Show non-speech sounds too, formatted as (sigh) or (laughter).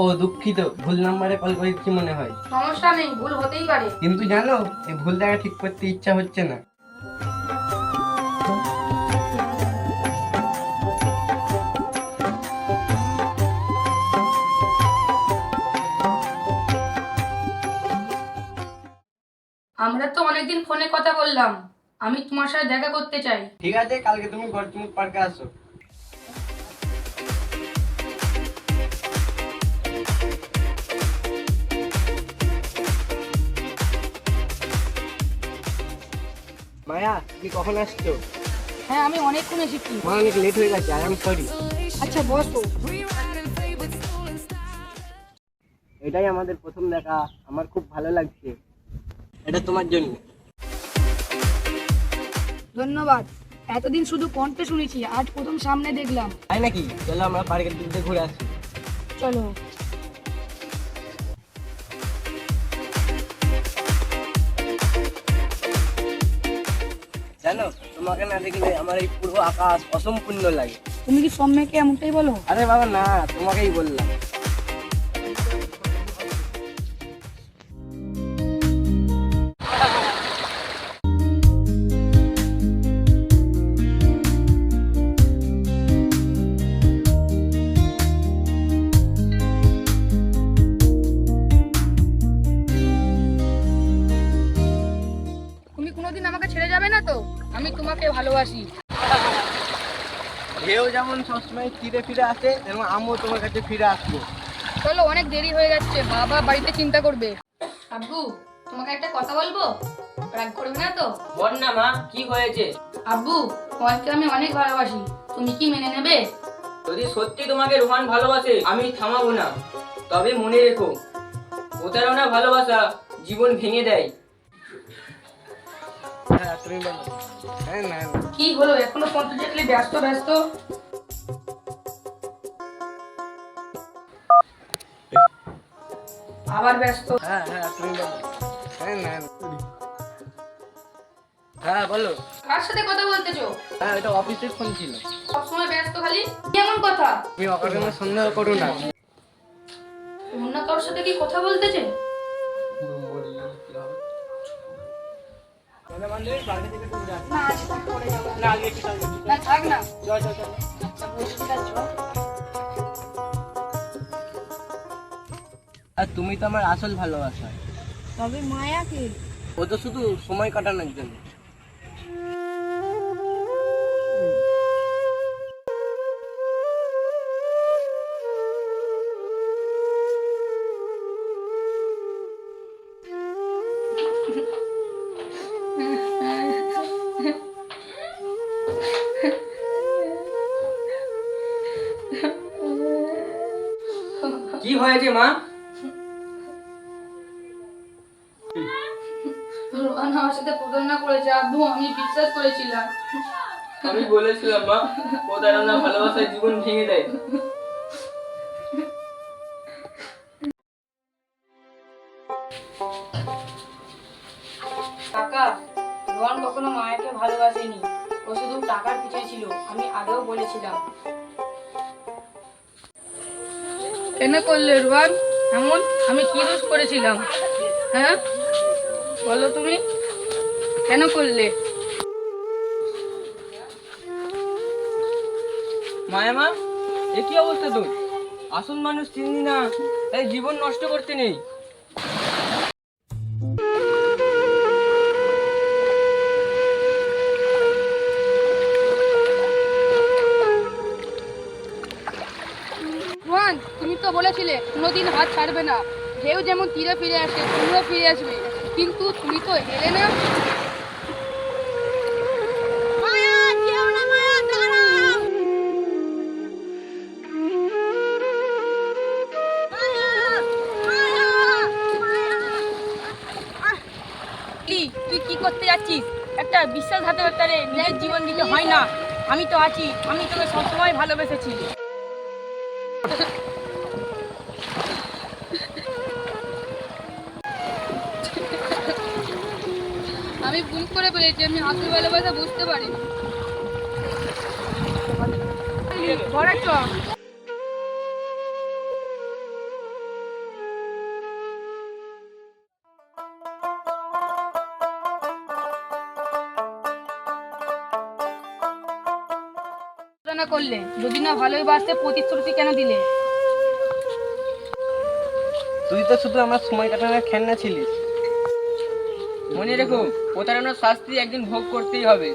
ও দুঃখিত ভুল নাম্বারে কল করেছি মনে হয়। সমস্যা নেই ভুল হতেই পারে। কিন্তু জানো এই ভুল জায়গা ঠিক করতে ইচ্ছা হচ্ছে না। আমরা তো অনেকদিন ফোনে কথা বললাম। আমি তোমার সাথে দেখা করতে চাই। ঠিক আছে কালকে তুমি গড়চুমুক পার্কে আসো। মায়া তুমি কখন আসছো? হ্যাঁ আমি অনেকক্ষণ এসেছি। আমার অনেক লেট হয়ে গেছে আই এম সরি আচ্ছা বসো এটাই আমাদের প্রথম দেখা আমার খুব ভালো লাগছে। এটা তোমার জন্য। ধন্যবাদ। এতদিন শুধু কণ্ঠে শুনেছি আজ প্রথম সামনে দেখলাম। তাই নাকি? চলো আমরা পার্কের দিক দিয়ে ঘুরে আসি। চলো। জানো? তোমাকে না দেখলে আমার এই পুরো আকাশ অসম্পূর্ণ লাগে। তুমি কি সম্যকে এমনটাই বলো? আরে বাবা না তোমাকেই বললাম। আমি তোমাকে ভালোবাসি। ঢেউ যেমন সবসময় ফিরে ফিরে আসে তেমন আমিও তোমার কাছে ফিরে আসব। চলো অনেক দেরি হয়ে যাচ্ছে। বাবা বাড়িতে চিন্তা করবে। আব্বু তোমাকে একটা কথা বলব? রাগ করবে না তো। বল না মা কি হয়েছে? আব্বু তোমাকে আমি অনেক ভালোবাসি। তুমি কি মেনে নেবে? যদি সত্যি তোমাকে রোহান ভালোবাসে আমি থামাবো না। তবে মনে রেখো প্রতারণা ভালোবাসা জীবন ভেঙে দেয়। কি হলো? এখনও পর্যন্ত দেখলে ব্যস্ত ব্যস্ত? আবার ব্যস্ত? হ্যাঁ হ্যাঁ তুমি বলো। হ্যাঁ না না। হ্যাঁ বলো। কার সাথে কথা বলতেছো? হ্যাঁ এটা অফিসের ফোন ছিল। সবসময় ব্যস্ত খালি? কেমন কথা? তুমি অকারণে সন্দেহ করো না। অন্য কারোর সাথে কি কথা বলতেছে না পরে যাব না থাক না। বলছি চল। আর তুমি তো আমার আসল ভালোবাসা। তবে মায়া কি? ও তো শুধু সময় কাটানোর জন্য। হয়েছে মা? রোহান আমার সাথে প্রতারণা করেছে আব্বু আমি বিশ্বাস করেছিলাম। আমি বলেছিলাম মা প্রতারণা জীবন ভেঙে দেয়। কাকা রোহান কখনো মায়াকে ভালোবাসেনি। ও শুধু টাকার পিছিয়ে ছিল আমি আগেও বলেছিলাম। কেন করলে রুয়ান, এমন আমি কি দোষ করেছিলাম? হ্যাঁ? বলো তুমি, কেন করলে? মায়ামা, এ কি অবস্থা তোর? আসল মানুষ চিনি না, তাই জীবন নষ্ট করতে নেই। তো বলেছিলে কোনোদিন হাত ছাড়বে না। ঢেউ যেমন তীরে ফিরে আসে তুমিও ফিরে আসবে। কিন্তু তুমি তো এলে না। তুই কি করতে যাচ্ছিস? একটা বিশ্বাসঘাতকতারে নিজের জীবন দিতে হয় না। আমি তো আছি আমি তোকে সবসময় ভালোবেসেছি। (laughs) পেয়েছি আমি বুঝতে পারি করলে যদি না ভালোইবাসতে প্রতিশ্রুতি কেন দিলে? তুই তো শুধু আমার সময় কাটানোর খেলনা ছিলিস। মনে রেখো প্রতারণার শাস্তি একদিন ভোগ করতেই হবে।